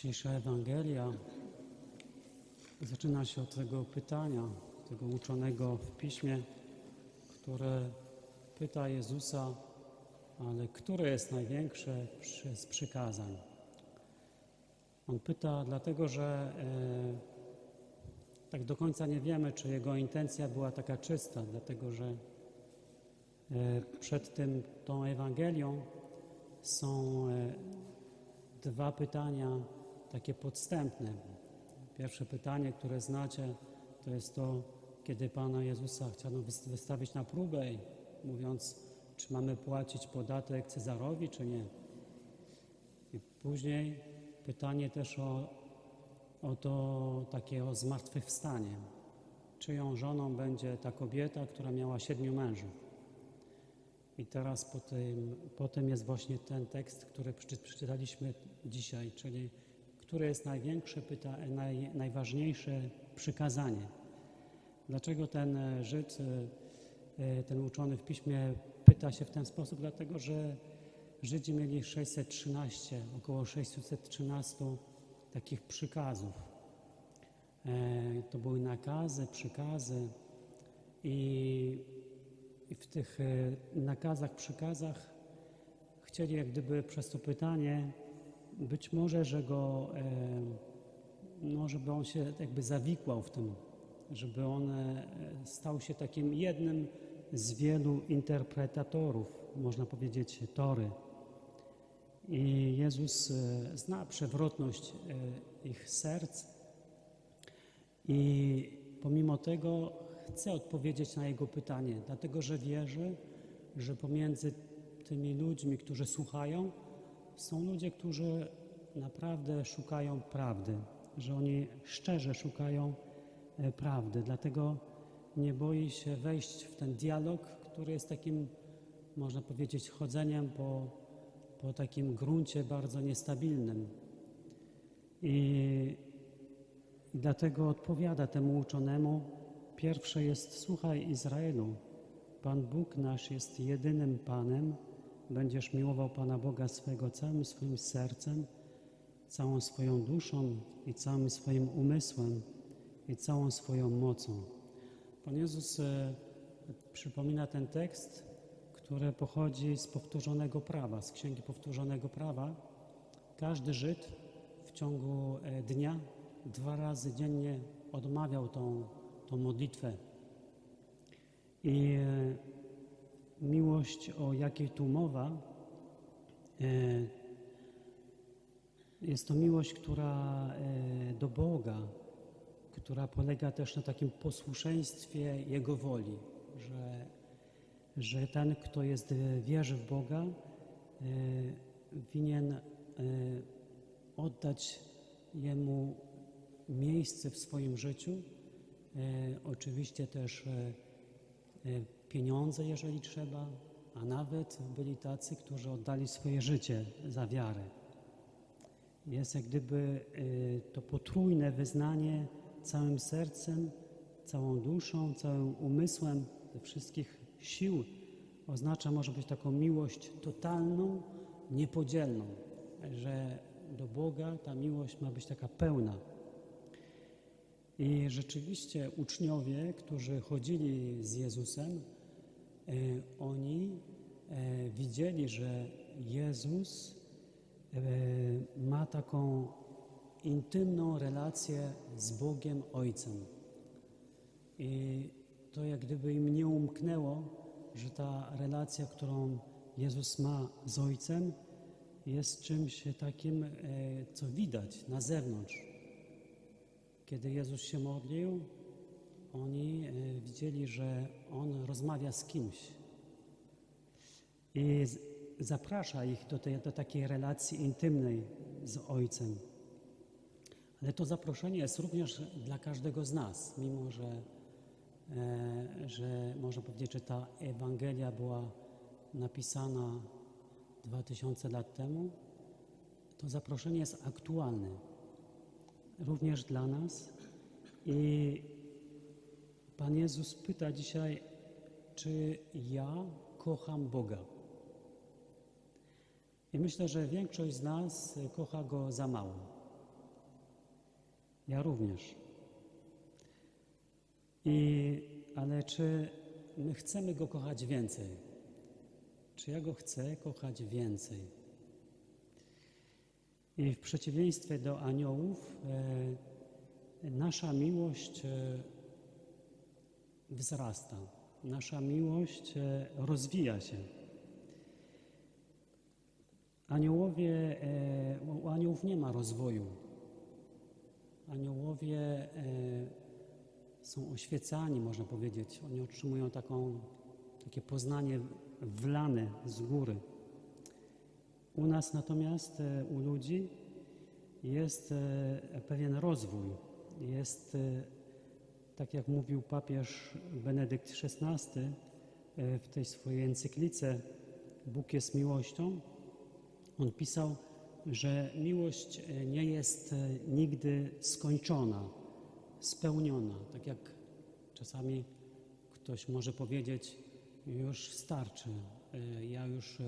Dzisiejsza Ewangelia zaczyna się od tego pytania, tego uczonego w piśmie, które pyta Jezusa, ale które jest największe z przykazań? On pyta dlatego, że e, tak do końca nie wiemy, czy jego intencja była taka czysta, dlatego że e, przed tym, tą Ewangelią są e, dwa pytania takie podstępne. Pierwsze pytanie, które znacie, to jest to, kiedy Pana Jezusa chciano wys- wystawić na próbę, mówiąc, czy mamy płacić podatek Cezarowi, czy nie. I później pytanie też o, o to takie o zmartwychwstanie. Czyją żoną będzie ta kobieta, która miała siedmiu mężów. I teraz po tym, jest właśnie ten tekst, który przeczy- przeczytaliśmy dzisiaj, czyli które jest największe, pyta, naj, najważniejsze przykazanie. Dlaczego ten e, Żyd, e, e, ten uczony w piśmie pyta się w ten sposób? Dlatego, że Żydzi mieli 613, około 613 takich przykazów. To były nakazy, przykazy i w tych nakazach, przykazach chcieli jak gdyby przez to pytanie być może, że go, e, no, żeby on się jakby zawikłał w tym, żeby on e, stał się takim jednym z wielu interpretatorów, można powiedzieć, Tory. I Jezus e, zna przewrotność ich serc i pomimo tego chce odpowiedzieć na jego pytanie, dlatego że wierzy, że pomiędzy tymi ludźmi, którzy słuchają, są ludzie, którzy naprawdę szukają prawdy, że oni szczerze szukają e, prawdy. Dlatego nie boi się wejść w ten dialog, który jest takim, można powiedzieć, chodzeniem po, po takim gruncie bardzo niestabilnym. I, i dlatego odpowiada temu uczonemu, Pierwsze jest: Słuchaj Izraelu, Pan Bóg nasz jest jedynym Panem. Będziesz miłował Pana Boga swego całym swoim sercem, całą swoją duszą i całym swoim umysłem i całą swoją mocą. Pan Jezus e, przypomina ten tekst, który pochodzi z powtórzonego prawa, z Księgi Powtórzonego Prawa. Każdy Żyd w ciągu e, dnia dwa razy dziennie odmawiał tą tą modlitwę. I e, miłość, o jakiej tu mowa, e, jest to miłość, która e, do Boga, która polega też na takim posłuszeństwie Jego woli, że, że ten, kto jest, e, wierzy w Boga, winien oddać Jemu miejsce w swoim życiu, oczywiście też pieniądze, jeżeli trzeba, a nawet byli tacy, którzy oddali swoje życie za wiarę. Jest jak gdyby e, to potrójne wyznanie całym sercem, całą duszą, całym umysłem, ze wszystkich sił. Oznacza może być taką miłość totalną, niepodzielną, że do Boga ta miłość ma być taka pełna. I rzeczywiście uczniowie, którzy chodzili z Jezusem, oni e, widzieli, że Jezus e, ma taką intymną relację z Bogiem Ojcem. I to jak gdyby im nie umknęło, że ta relacja, którą Jezus ma z Ojcem, jest czymś takim, e, co widać na zewnątrz. Kiedy Jezus się modlił, oni e, widzieli, że On rozmawia z kimś i zaprasza ich do, tej, do takiej relacji intymnej z Ojcem. Ale to zaproszenie jest również dla każdego z nas, mimo że, e, że można powiedzieć, że ta Ewangelia była napisana 2000 lat temu, to zaproszenie jest aktualne również dla nas. I Pan Jezus pyta dzisiaj, czy ja kocham Boga. I myślę, że większość z nas kocha Go za mało. Ja również. I, ale czy my chcemy Go kochać więcej? Czy ja Go chcę kochać więcej? I w przeciwieństwie do aniołów, e, nasza miłość e, wzrasta, nasza miłość e, rozwija się. Aniołowie, e, u aniołów nie ma rozwoju. Aniołowie e, są oświecani, można powiedzieć. Oni otrzymują taką, takie poznanie wlane z góry. U nas natomiast, u ludzi, jest pewien rozwój. Jest, tak jak mówił papież Benedykt XVI e, w tej swojej encyklice Bóg jest miłością, on pisał, że miłość e, nie jest e, nigdy skończona, spełniona. Tak jak czasami ktoś może powiedzieć, już starczy, ja już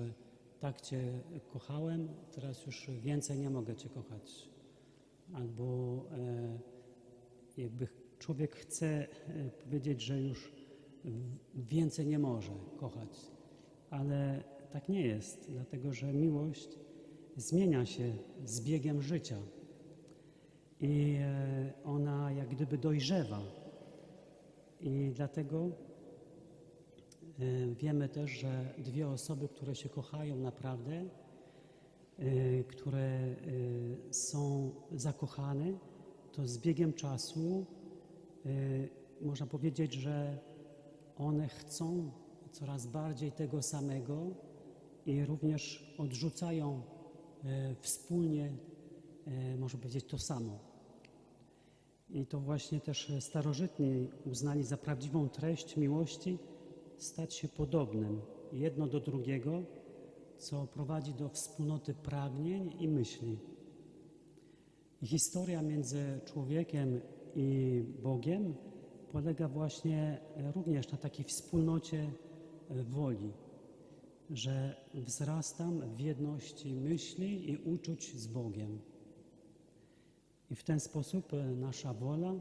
tak Cię kochałem, teraz już więcej nie mogę Cię kochać. Albo jakby człowiek chce e, powiedzieć, że już więcej nie może kochać, ale tak nie jest, dlatego że miłość zmienia się z biegiem życia i e, ona jak gdyby dojrzewa. I dlatego e, wiemy też, że dwie osoby, które się kochają naprawdę, które są zakochane, to z biegiem czasu można powiedzieć, że one chcą coraz bardziej tego samego i również odrzucają e, wspólnie, e, można powiedzieć, to samo. I to właśnie też starożytni uznali za prawdziwą treść miłości stać się podobnym jedno do drugiego, co prowadzi do wspólnoty pragnień i myśli. I historia między człowiekiem i Bogiem polega właśnie e, również na takiej wspólnocie e, woli, że wzrastam w jedności myśli i uczuć z Bogiem. I w ten sposób e, nasza wola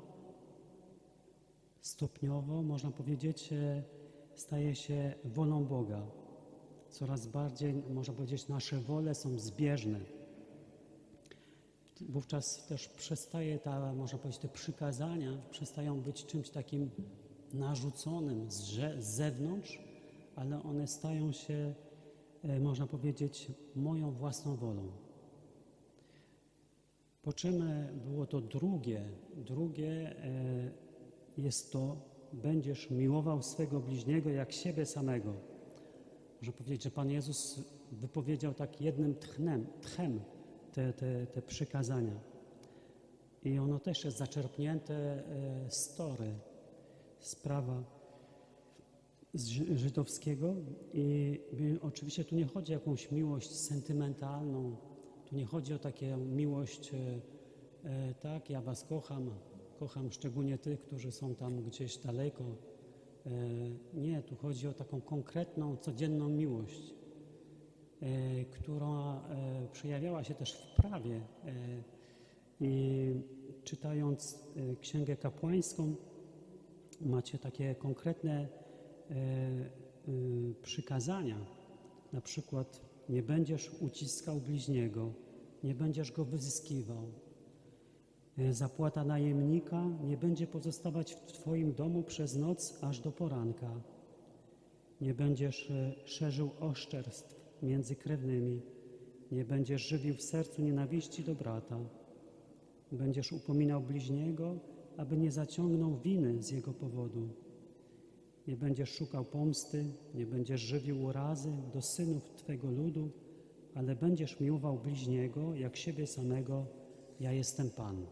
stopniowo, można powiedzieć, staje się wolą Boga. Coraz bardziej, można powiedzieć, nasze wole są zbieżne. Wówczas też przestaje ta, można powiedzieć, te przykazania przestają być czymś takim narzuconym z, z zewnątrz, ale one stają się, e, można powiedzieć, moją własną wolą. Po czym e, było to drugie, drugie e, jest to, będziesz miłował swego bliźniego jak siebie samego. Można powiedzieć, że Pan Jezus wypowiedział tak jednym tchnem, tchem te, te, te przykazania. I ono też jest zaczerpnięte e, z Tory, z prawa żydowskiego. I oczywiście tu nie chodzi o jakąś miłość sentymentalną, tu nie chodzi o taką miłość, e, e, tak, ja was kocham, kocham szczególnie tych, którzy są tam gdzieś daleko. Nie, tu chodzi o taką konkretną, codzienną miłość, która e, przejawiała się też w prawie. E, I czytając e, Księgę Kapłańską, macie takie konkretne e, przykazania. Na przykład nie będziesz uciskał bliźniego, nie będziesz go wyzyskiwał. E, Zapłata najemnika nie będzie pozostawać w Twoim domu przez noc aż do poranka. Nie będziesz e, szerzył oszczerstw między krewnymi. Nie będziesz żywił w sercu nienawiści do brata. Będziesz upominał bliźniego, aby nie zaciągnął winy z jego powodu. Nie będziesz szukał pomsty, nie będziesz żywił urazy do synów Twego ludu, ale będziesz miłował bliźniego jak siebie samego. Ja jestem Pan.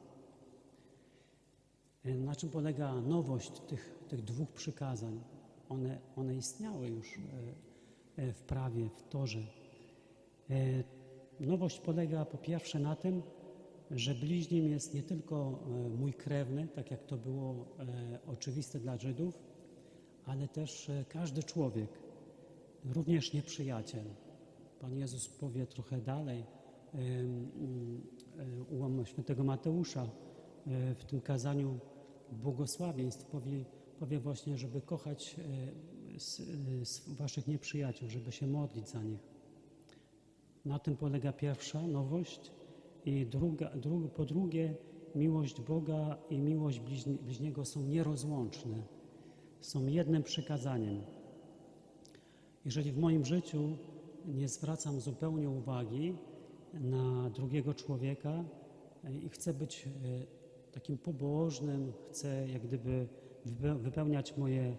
E, Na czym polega nowość tych, tych dwóch przykazań? One, one istniały już e, w prawie, w Torze. E, Nowość polega po pierwsze na tym, że bliźnim jest nie tylko e, mój krewny, tak jak to było e, oczywiste dla Żydów, ale też e, każdy człowiek, również nieprzyjaciel. Pan Jezus powie trochę dalej em, mm, e, u świętego Mateusza, e, w tym kazaniu błogosławieństw powie, powie właśnie, żeby kochać e, s- waszych nieprzyjaciół, żeby się modlić za nich. Na tym polega pierwsza nowość i druga, dru, po drugie miłość Boga i miłość bliźni, bliźniego są nierozłączne, są jednym przykazaniem. Jeżeli w moim życiu nie zwracam zupełnie uwagi na drugiego człowieka i chcę być e, takim pobożnym, chcę jak gdyby wype- wypełniać moje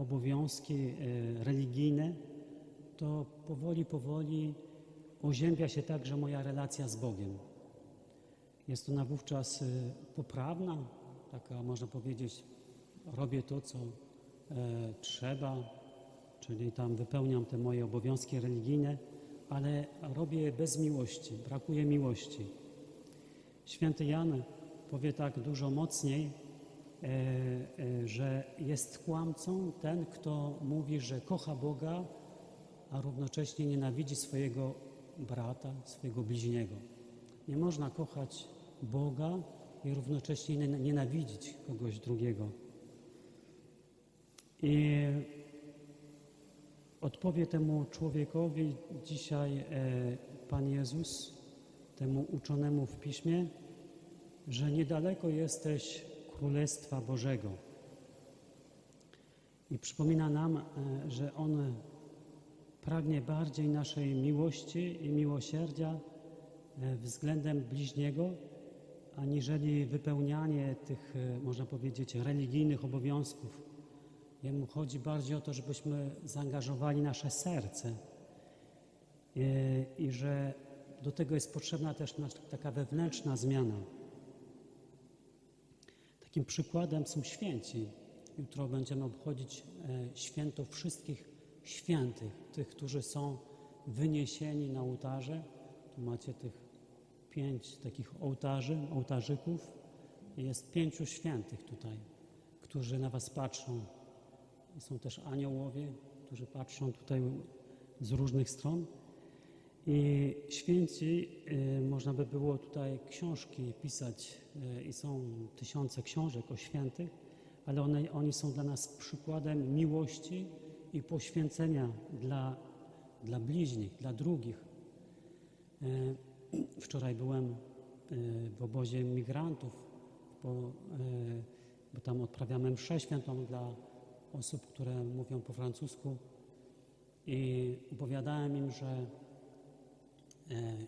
obowiązki e, religijne, to powoli, powoli oziębia się także moja relacja z Bogiem. Jest ona wówczas y, poprawna, taka można powiedzieć, robię to, co e, trzeba, czyli tam wypełniam te moje obowiązki religijne, ale robię bez miłości, brakuje miłości. Święty Jan powie tak dużo mocniej, e, e, że jest kłamcą ten, kto mówi, że kocha Boga, a równocześnie nienawidzi swojego brata, swojego bliźniego. Nie można kochać Boga i równocześnie nie- nienawidzić kogoś drugiego. I odpowie temu człowiekowi dzisiaj e, Pan Jezus, temu uczonemu w piśmie, że niedaleko jesteś Królestwa Bożego. I przypomina nam, e, że On pragnie bardziej naszej miłości i miłosierdzia e, względem bliźniego, aniżeli wypełnianie tych, e, można powiedzieć, religijnych obowiązków. Jemu chodzi bardziej o to, żebyśmy zaangażowali nasze serce i że do tego jest potrzebna też taka wewnętrzna zmiana. Takim przykładem są święci. Jutro będziemy obchodzić e, święto wszystkich świętych, tych, którzy są wyniesieni na ołtarze. Tu macie tych pięć takich ołtarzy, ołtarzyków. Jest pięciu świętych tutaj, którzy na was patrzą. Są też aniołowie, którzy patrzą tutaj z różnych stron. I święci, y, można by było tutaj książki pisać y, i są tysiące książek o świętych, ale one, oni są dla nas przykładem miłości i poświęcenia dla, dla bliźnich, dla drugich. Wczoraj byłem w obozie migrantów, bo, bo tam odprawiamy mszę świętą dla osób, które mówią po francusku i opowiadałem im, że e,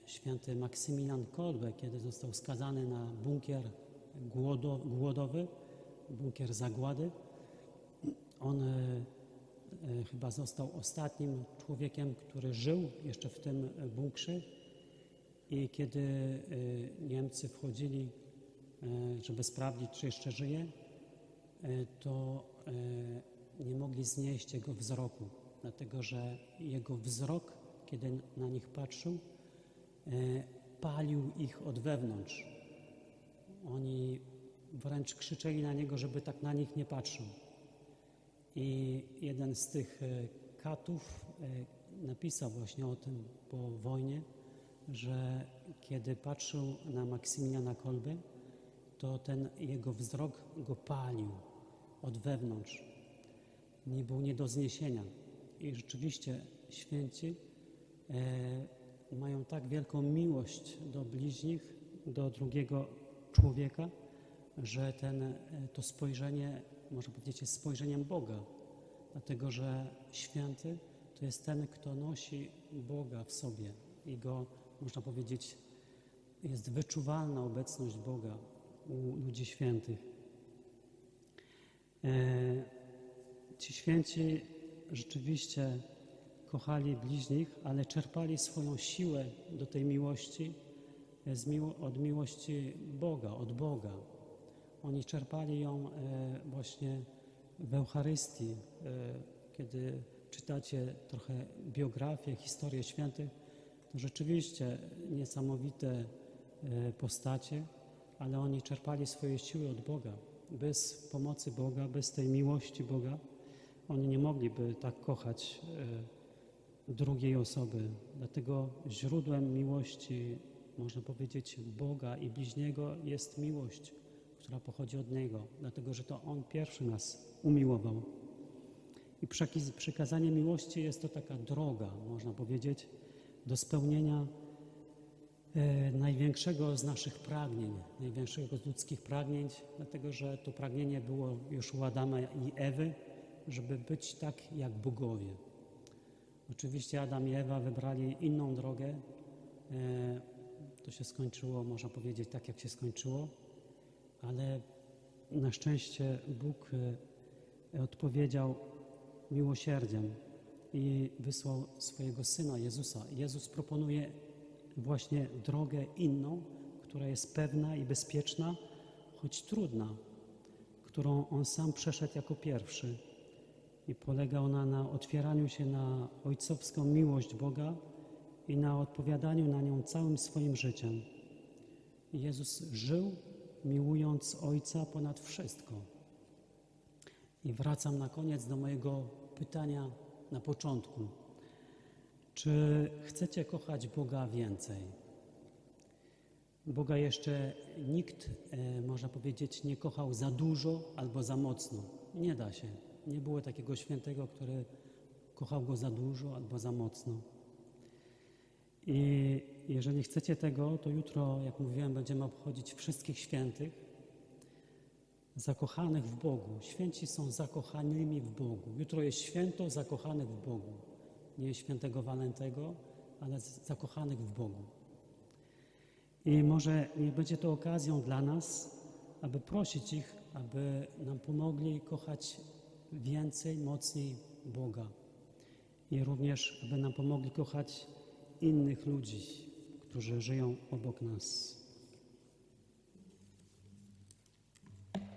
święty Maksymilian Kolbe, kiedy został skazany na bunkier głodo, głodowy, bunkier zagłady, on e, e, chyba został ostatnim człowiekiem, który żył jeszcze w tym e, bunkrze. I kiedy e, Niemcy wchodzili, e, żeby sprawdzić, czy jeszcze żyje, e, to e, nie mogli znieść jego wzroku, dlatego że jego wzrok, kiedy na nich patrzył, e, palił ich od wewnątrz. Oni wręcz krzyczeli na niego, żeby tak na nich nie patrzył. I jeden z tych e, katów e, napisał właśnie o tym po wojnie, że kiedy patrzył na Maksymiliana Kolby, to ten jego wzrok go palił od wewnątrz. Nie był nie do zniesienia. I rzeczywiście święci e, mają tak wielką miłość do bliźnich, do drugiego człowieka, że ten, e, to spojrzenie, można powiedzieć, jest spojrzeniem Boga. Dlatego, że święty to jest ten, kto nosi Boga w sobie i go, można powiedzieć, jest wyczuwalna obecność Boga u ludzi świętych. E, Ci święci rzeczywiście kochali bliźnich, ale czerpali swoją siłę do tej miłości miło, od miłości Boga, od Boga. Oni czerpali ją e, właśnie w Eucharystii. E, kiedy czytacie trochę biografię, historię świętych, to rzeczywiście niesamowite e, postacie, ale oni czerpali swoje siły od Boga. Bez pomocy Boga, bez tej miłości Boga, oni nie mogliby tak kochać e, drugiej osoby. Dlatego źródłem miłości, można powiedzieć, Boga i bliźniego jest miłość, która pochodzi od Niego, dlatego że to On pierwszy nas umiłował. I przekaz- przykazanie miłości jest to taka droga, można powiedzieć, do spełnienia e, największego z naszych pragnień, największego z ludzkich pragnień, dlatego że to pragnienie było już u Adama i Ewy, żeby być tak jak bogowie. Oczywiście Adam i Ewa wybrali inną drogę. E, To się skończyło, można powiedzieć, tak jak się skończyło, ale na szczęście Bóg e, odpowiedział miłosierdziem i wysłał swojego Syna Jezusa. Jezus proponuje właśnie drogę inną, która jest pewna i bezpieczna, choć trudna, którą On sam przeszedł jako pierwszy. I polega ona na otwieraniu się na ojcowską miłość Boga i na odpowiadaniu na nią całym swoim życiem. Jezus żył miłując Ojca ponad wszystko. I wracam na koniec do mojego pytania na początku. Czy chcecie kochać Boga więcej? Boga jeszcze nikt, e, można powiedzieć, nie kochał za dużo albo za mocno. Nie da się. Nie było takiego świętego, który kochał go za dużo albo za mocno. I jeżeli chcecie tego, to jutro, jak mówiłem, będziemy obchodzić wszystkich świętych, zakochanych w Bogu. Święci są zakochanymi w Bogu. Jutro jest święto zakochanych w Bogu. Nie świętego Walentego, ale zakochanych w Bogu. I może niech będzie to okazją dla nas, aby prosić ich, aby nam pomogli kochać więcej, mocniej Boga. I również, aby nam pomogli kochać innych ludzi, którzy żyją obok nas.